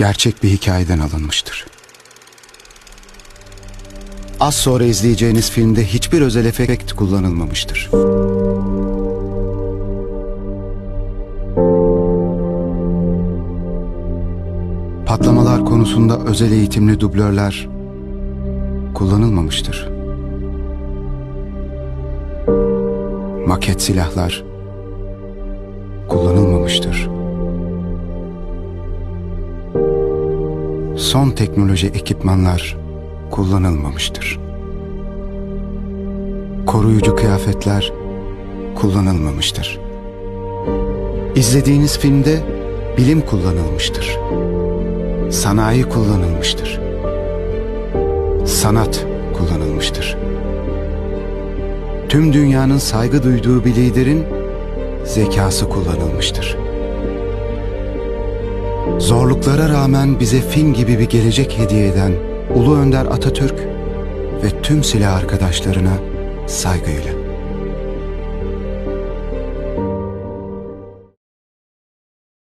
gerçek bir hikayeden alınmıştır. Az sonra izleyeceğiniz filmde hiçbir özel efekt kullanılmamıştır. Patlamalar konusunda özel eğitimli dublörler kullanılmamıştır. Maket silahlar kullanılmamıştır. Son teknoloji ekipmanlar kullanılmamıştır. Koruyucu kıyafetler kullanılmamıştır. İzlediğiniz filmde bilim kullanılmıştır. Sanayi kullanılmıştır. Sanat kullanılmıştır. Tüm dünyanın saygı duyduğu bir liderin zekası kullanılmıştır. Zorluklara rağmen bize film gibi bir gelecek hediye eden Ulu Önder Atatürk ve tüm silah arkadaşlarına saygıyla.